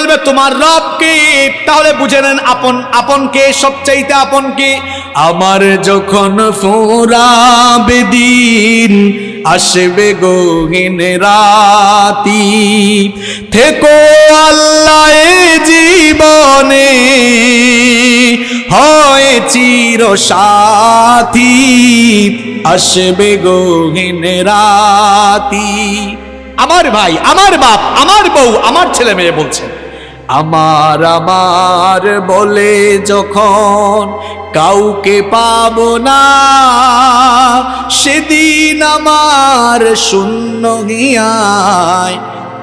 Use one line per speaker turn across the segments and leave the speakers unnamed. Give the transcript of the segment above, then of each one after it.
বলবে তোমার রব কে? তাহলে বুঝে নেন আপন আপন কে সবচাইতে আপন কে? আমার যখন ফোরাবে দিন আসবে গহীন রাতি। থেকো আল্লাহ এ জীবনে হয় চির সাথী। আসবে গহীন রাতি। আমার ভাই আমার বাপ আমার বউ আমার ছেলে মেয়ে বলছে। আমার আমার বলে যখন কাউকে পাব না, সেদিন আমার শূন্য হিয়ায়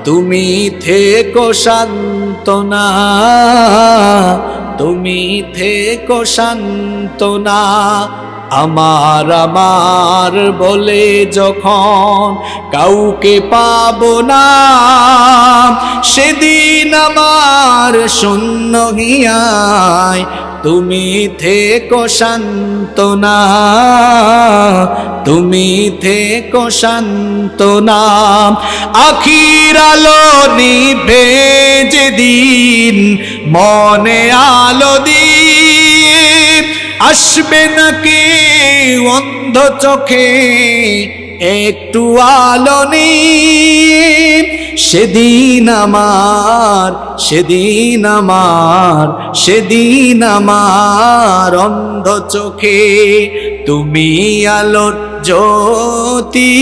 তুমি থেকো শান্তনা তুমি থেকো শান্তনা আমার আমার বলে যখন কাউকে পাব না, সেদিন আমার শূন্য হিয়ায় তুমি থেকো শান্তনা তুমি থেকো শান্তনা আখির আলো নিভে যেদিন, মনে আলো দিয়ে আসবে নাকি অন্ধ চোখে একটু আলো নিয়ে? সেদিন আমার সেদিন আমার সেদিন আমার অন্ধ চোখে তুমি আলোর জ্যোতি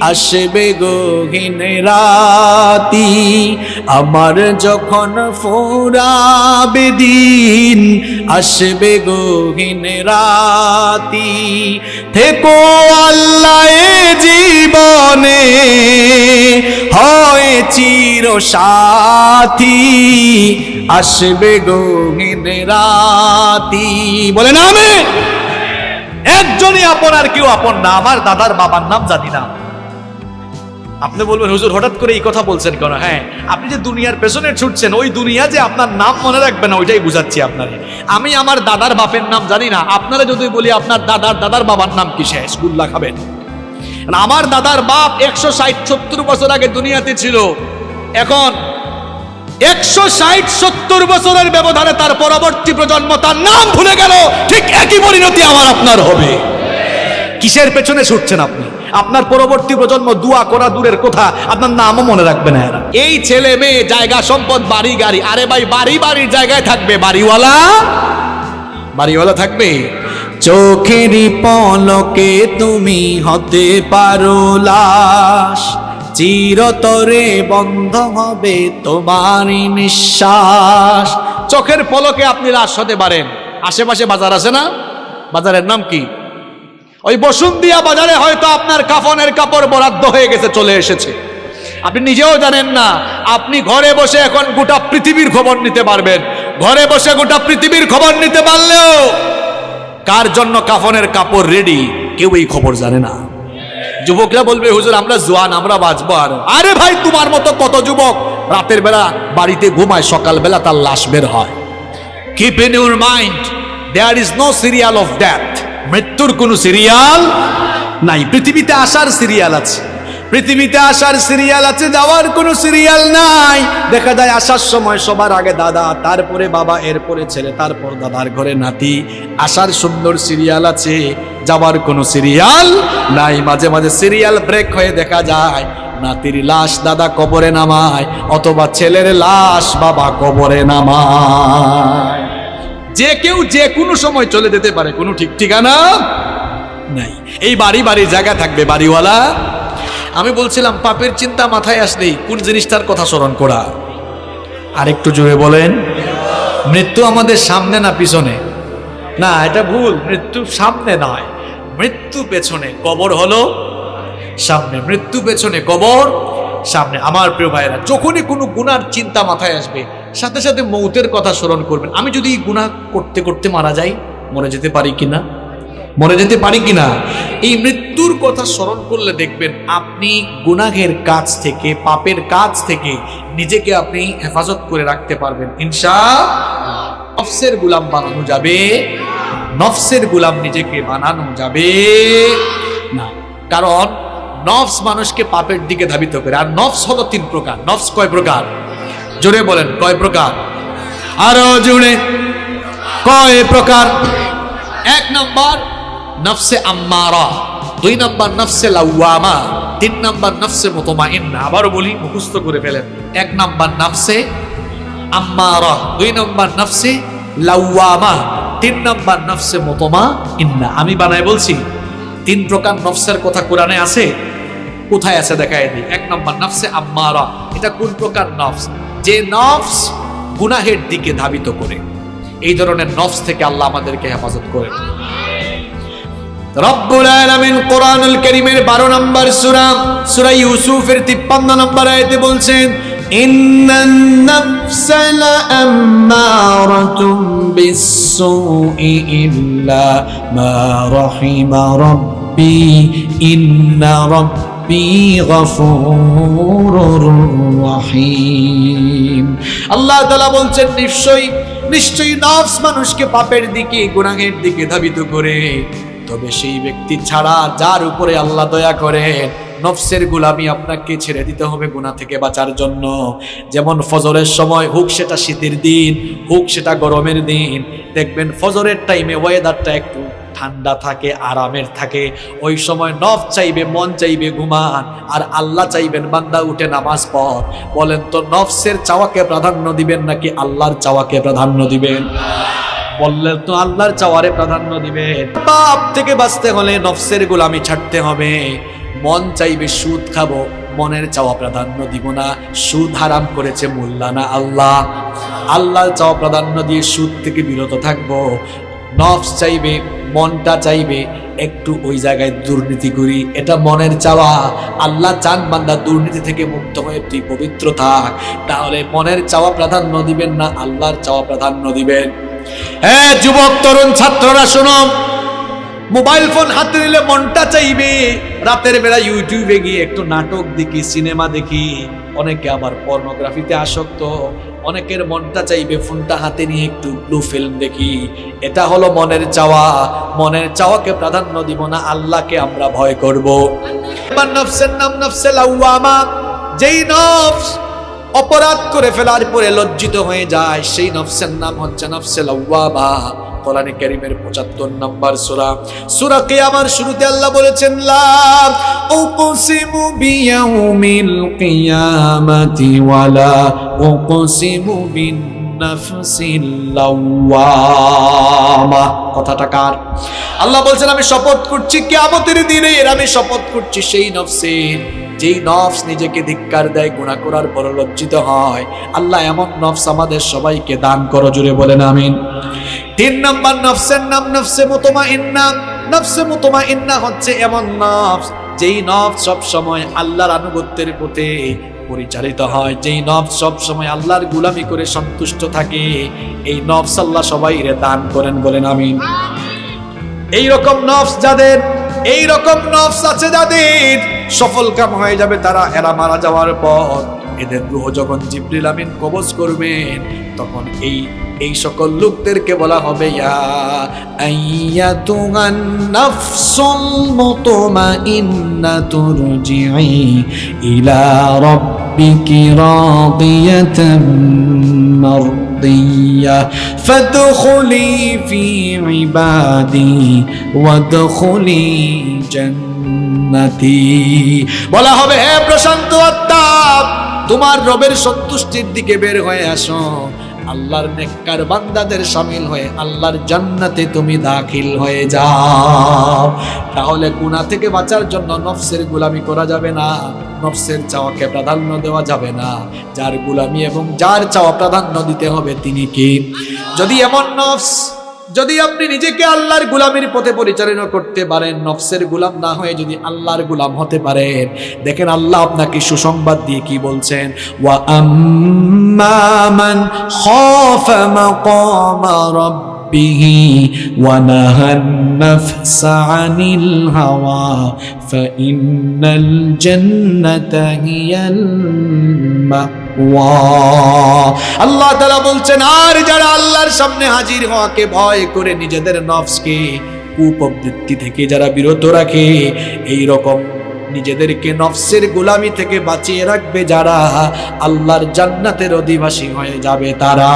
আসবে গহীন রাতি। আমার যখন ফোরাবে দিন, আসবে গহীন রাতি। থেকো আল্লাহ জীবনে, হয় চির সাথী। আসবে গহীন রাতি। বলে না আমি একজনই আপন আর কেউ আপন না, আমার দাদার বাবার নাম জানি না। আপনি বলবেন, হুজুর, হঠাৎ করে এই কথা বলছেন কেন? হ্যাঁ আপনি যে দুনিয়ার পেছনে ছুটছেন, ওই দুনিয়া যে আপনার নাম মনে রাখবে না, ওইটাই বুঝাচ্ছি আপনারে। আমি আমার দাদার বাপের নাম জানি না, আপনারা যদি বলি আপনার দাদার দাদার বাবার নাম কি সে স্কুল খাবেন আমার দাদার বাপ একশো ষাট, সত্তর বছর আগে দুনিয়াতে ছিল। এখন একশো ষাট, সত্তর বছরের ব্যবধানে তার পরবর্তী প্রজন্ম তার নাম ভুলে গেল। ঠিক একই পরিণতি আমার আপনার হবে। কিসের পেছনে ছুটছেন আপনি? আপনার পরবর্তী প্রজন্ম দুয়া করা দূরের কথা, আপনার নামও মনে রাখবে না এরা। এই ছেলে মেয়ে, জায়গা, সম্পদ, বাড়ি, গাড়ি, আরে ভাই, বাড়ি, বাড়ির জায়গায় থাকবে। বাড়িওয়ালা? বাড়িওয়ালা থাকবে? চোখেরই পলকে তুমি হতে পারো লাশ। চিরতরে বন্ধ হবে তোমারই নিঃশ্বাস। চোখের পলকে আপনি লাশ হতে পারেন। আশেপাশে বাজার আছে না? বাজারের নাম কি? ওই বসুন্দিয়া বাজারে হয়তো আপনার কাফনের কাপড় বরাদ্দ হয়ে গেছে, চলে এসেছে। আপনি নিজেও জানেন না, আপনি ঘরে বসে এখন গোটা পৃথিবীর খবর নিতে পারবেন। ঘরে বসে গোটা পৃথিবীর খবর নিতে পারলেও কার জন্য কাফনের কাপড় রেডি কেউ এই খবর জানে না। যুবকরা বলবে, হুজুর, আমরা জোয়ান, আমরা বাঁচবো আর আরে ভাই, তোমার মতো কত যুবক রাতের বেলা বাড়িতে ঘুমায়, সকালবেলা তার লাশ বের হয়। Keep in your mind there is no serial of death মৃত্যুর কোনো সিরিয়াল নাই। পৃথিবীতে আসার সিরিয়াল আছে। পৃথিবীতে আসার সিরিয়াল আছে, যাওয়ার কোনো সিরিয়াল নাই। দেখা যায়, আসার সময় সবার আগে দাদা, তারপরে বাবা, এরপরে ছেলে, তারপর দাদার ঘরে নাতি। আসার সুন্দর সিরিয়াল আছে। যাওয়ার কোনো সিরিয়াল নাই। মাঝে মাঝে সিরিয়াল ব্রেক হয়ে দেখা যায়, নাতির লাশ দাদা কবরে নামায়, অথবা ছেলের লাশ বাবা কবরে নামায়। যে কেউ যে কোনো সময় চলে যেতে পারে, কোনো ঠিক ঠিকানা নাই। এই বাড়ি বাড়ি জায়গা থাকবে বাড়িওয়ালা। আমি বলছিলাম, পাপের চিন্তা মাথায় আসলেই কোন জিনিসটার কথা স্মরণ করা? আরেকটু জোরে বলেন, মৃত্যু আমাদের সামনে না পিছনে? না, এটা ভুল, মৃত্যু সামনে নয়। মৃত্যু পেছনে কবর হলো। সামনে মৃত্যু পেছনে কবর। সামনে আমার প্রিয় ভাইয়েরা, যখনই কোনো গুনার চিন্তা মাথায় আসবে, সাথে সাথে মৌতের কথা স্মরণ করবেন। আমি যদি গুনাহ করতে করতে মারা যাই, মরে যেতে পারি কিনা মরে যেতে পারি কিনা এই মৃত্যুর কথা স্মরণ করলে দেখবেন আপনি গুনাহের কাজ থেকে, পাপের কাজ থেকে নিজেকে আপনি হেফাজত করে রাখতে পারবেন। ইনশা নফসের গুলাম বানানো যাবে। নফসের গুলাম নিজেকে বানানো যাবে না। কারণ নফস মানুষকে পাপের দিকে ধাবিত করে। আর নফস হলো তিন প্রকার। নফস কয় প্রকার? জোরে বলেন, কয় প্রকার? আরও জোরে। কয় প্রকার? এক নম্বর, নফসে আম্মারা। দুই নম্বর, নফসে লাউয়ামা। তিন নম্বর, নফসে মুতমাইন্না। আবারও বলি, মুখস্থ করে ফেলেন। এক নম্বর, নফসে আম্মারা। দুই নম্বর, নফসে লাউয়ামা। তিন নম্বর নফসে মুতমা, ইন্না। আমি বানায় বলছি, তিন প্রকার নফসের কথা কোরআনে আছে, কোথায় আছে দেখায় দিই এক নম্বর নফসে আম্মারা, এটা কোন প্রকার নফস? যে নফস গুনাহের দিকে ধাবিত করে। এই ধরনের নফস থেকে আল্লাহ আমাদেরকে হেফাজত করে রব্বুল আলামিন কোরআনুল কারীমের 12 নম্বর সূরা সূরা ইউসুফের 53 নম্বর আয়াতে বলছেন, ইন্নান নাফসা লাআম্মারাতুম বিস-সুই ইল্লা মা রাহিমা রাব্বি ইন্না রাব্বি গফুরুর রহিম আল্লাহ তাআলা বলছেন, নিশ্চয়ই নিশ্চয়ই নফস মানুষকে পাপের দিকে, গুনাহের দিকে ধাবিত করে। তবে সেই ব্যক্তি ছাড়া যার উপরে আল্লাহ দয়া করেন নফসের গুলামি আপনাকে ছেড়ে দিতে হবে গুনাহ থেকে বাঁচার জন্য। যেমন ফজরের সময়, হোক সেটা শীতের দিন, হোক সেটা গরমের দিন দেখবেন ফজরের টাইমে ওয়েদারটা একটু ঠান্ডা থাকে, আরামের থাকে। ওই সময় নফ চাইবে, মন চাইবে ঘুমান, আর আল্লাহ চাইবেন বান্দা উঠে নামাজ পড়। বলেন তো, নফসের চাওয়াকে প্রাধান্য দিবেন নাকি আল্লাহর চাওয়াকে প্রাধান্য দিবেন? বললে তো, আল্লাহর চাওয়ারে প্রাধান্য দিবে পাপ থেকে বাঁচতে হলে নফসের গোলামি ছাড়তে হবে। মন চাইবে সুদ খাব মনের চাওয়া প্রাধান্য দিব না, সুদ হারাম করেছে মোল্লানা আল্লাহ। আল্লাহর চাওয়া প্রাধান্য দিয়ে সুদ থেকে বিরত থাকব। নফস চাইবে, মনটা চাইবে, একটু ওই জায়গায় দুর্নীতি করি, এটা মনের চাওয়া। আল্লাহ চান বান্দা দুর্নীতি থেকে মুক্ত হয়ে তুই পবিত্র থাক, তাহলে মনের চাওয়া প্রাধান্য দিবেন না, আল্লাহর চাওয়া প্রাধান্য দিবেন। হ্যাঁ যুবক, তরুণ, ছাত্ররা, শোনো। মোবাইল ফোন হাতে নিলে মনটা চাইবে। রাতের বেলা ইউটিউবে গিয়ে একটু নাটক দেখি, সিনেমা দেখি। অনেকে আবার পর্নোগ্রাফিতে আসক্ত। অনেকের মনটা চাইবে ফোনটা হাতে নিয়ে একটু ব্লু ফিল্ম দেখি। এটা হলো মনের চাওয়া। মনের চাওয়াকে প্রাধান্য দিব না, আল্লাহকে আমরা ভয় করব। এবার নফসের নাম নফসে লাউয়ামা। যেই নফস অপরাধ করে ফেলার পরে লজ্জিত হয়ে যায়, সেই নফসের নাম হচ্ছে নফসে লাউয়ামা। কোরআনে কারীমের 75 নম্বর সূরা। সূরা কিয়ামার শুরুতে আল্লাহ বলেছেন, লা উকসিমু বিয়াউমিল কিয়ামাতি ওয়ালা উকসিমু বিন কথাটা কার? আল্লাহ বলছেন, আমি শপথ করছি কিয়ামতের দিনে আমি শপথ করছি সেই নফসের যেই নফস নিজেকে ধিক্কার দেয় গুণা করার পর লজ্জিত হয়। আল্লাহ এমন নফস আমাদের সবাইকে দান করো জুড়ে বলেন, আমিন। তিন নম্বর নফসের নাম নফসে মুতমা ইন্না নফসে মুতমা ইন্না হচ্ছে এমন নফস যেই নফস সব সময় আল্লাহর আনুগত্যের পথে পরিচালিত হয়। যেই নফস সব সময় আল্লাহর গুলামি করে সন্তুষ্ট থাকে এই নফস আল্লাহ সবাই রে দান করেন বলেন আমিন। এই রকম নফস যাদের এই রকম নফস আছে যাদের সফল কাম হয়ে যাবে তারা এরা মারা যাওয়ার পর। এদের রুহ যখন জিবরিল আমিন কবজ করবেন, তখন এই এই সকল লোকদেরকে বলা হবে ইলা রব্বিকি রাদিয়াতাম মারদিয়া ফাদখুলি ফি ইবাদি ওয়াদখুলি জান্নাতি। বলা হবে, হে প্রশান্ত আত্মা তোমার রবের সন্তুষ্টির দিকে বের হয়ে আসো। আল্লাহর নেককার বান্দাদের সামিল হয়ে আল্লাহর জান্নাতে তুমি দাখিল হয়ে যাও। তাহলে গুনাহ থেকে বাঁচার জন্য নফসের গোলামি করা যাবে না। নফসের চাওয়াকে প্রাধান্য দেওয়া যাবে না। যার গোলামি এবং যার চাওয়া প্রাধান্য দিতে হবে তিনি কি? যদি এমন নফস যদি আপনি নিজেকে আল্লাহর গুলামের পথে পরিচালনা করতে পারেন, নফসের গুলাম না হয়ে যদি আল্লাহর গুলাম হতে পারেন, দেখেন আল্লাহ আপনাকে সুসংবাদ দিয়ে কি বলছেন? ওয়া আম্মান খাফা মাকামা ربه ونهى النفس عن الهوى فإن الجنة هي المأوى আল্লাহ তাআলা বলছেন আর যারা আল্লাহর সামনে হাজির হওয়াকে ভয় করে নিজেদের নফসকে কুপ্রবৃত্তি থেকে যারা বিরত রাখে এই রকম নিজেদেরকে নফসের গোলামি থেকে বাঁচিয়ে রাখবে যারা আল্লাহর জান্নাতের অধিবাসী হয়ে যাবে তারা